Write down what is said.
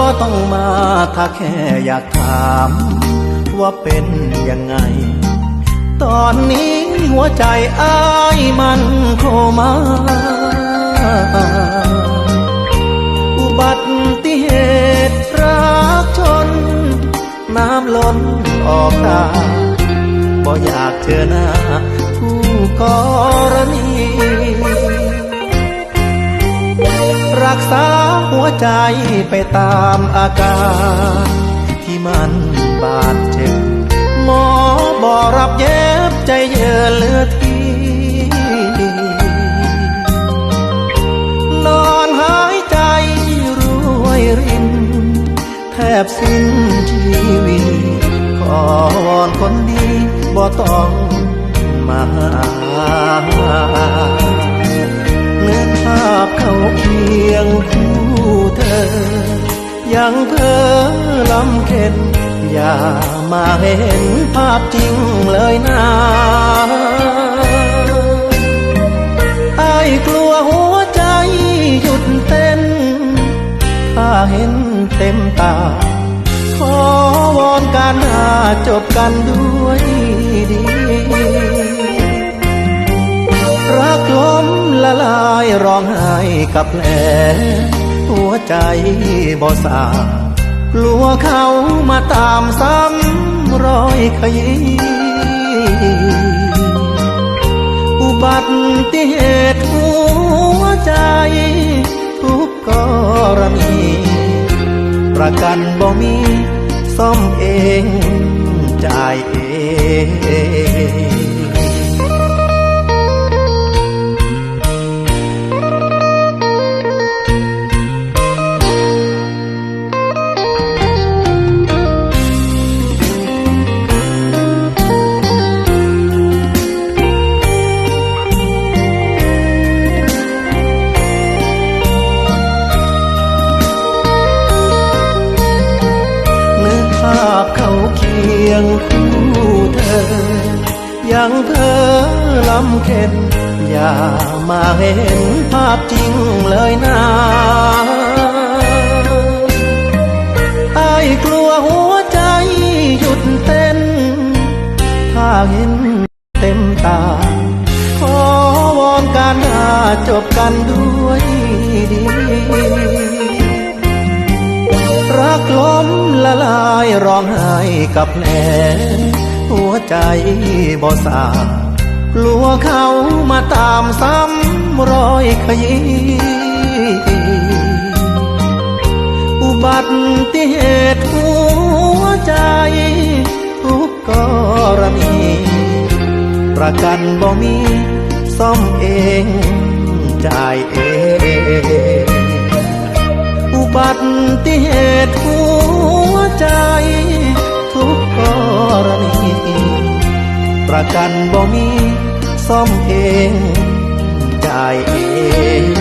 บ่ต้องมาถ้าแค่อยากถาม ว่าเป็นยังไง ตอนนี้หัวใจอ้ายมันโคมาอุบัติเหตุรักชน น้ำล้นออกตาบ่อยากเจอหน้าผู้กรณี รักษาหัวใจไปตามอาการ ที่มันบาดเจ็บ หมอบอกรับเย็บใจเยือเลือดทีนอนหายใจรวยริน แทบสิ้นชีวิตขอวอนคนดีบ่ต้องมา น อย่ามาเห็นภาพจริงเลยนะไอ้กลัวหัวใจหยุดเต้น ถ้าเห็นเต็มตา ขอวอนการหาจบกันด้วยดีรักล้มละลายร้องไห้กับแผลหัวใจบ่สา กลัวเขามาตามซ้ำรอยขยี้อุบัติเหตุหัวใจ ทุกกรณี ประกันบ่มีซ่อมเองจ่ายเอง ยงคู่เธอ ยังเพ้อลำเค็นอย่ามาเห็นภาพจริงเลยนะไอ้กลัวหัวใจหยุดเต้น ถ้าเห็นเต็มตา ขอวอนการหาจบกันด้วยดี รักล้มละลายร้องไห้กับแผลหัวใจบ่สากลัวเขามาตามซ้ำรอยขยี้อุบัติเหตุหัวใจทุกกรณีประกันบ่มีซ่อมเองจ่ายเอง บัติเหตุหัวใจ ทุกกรณีประกันบ่มีซ่อมเองจ่ายเอง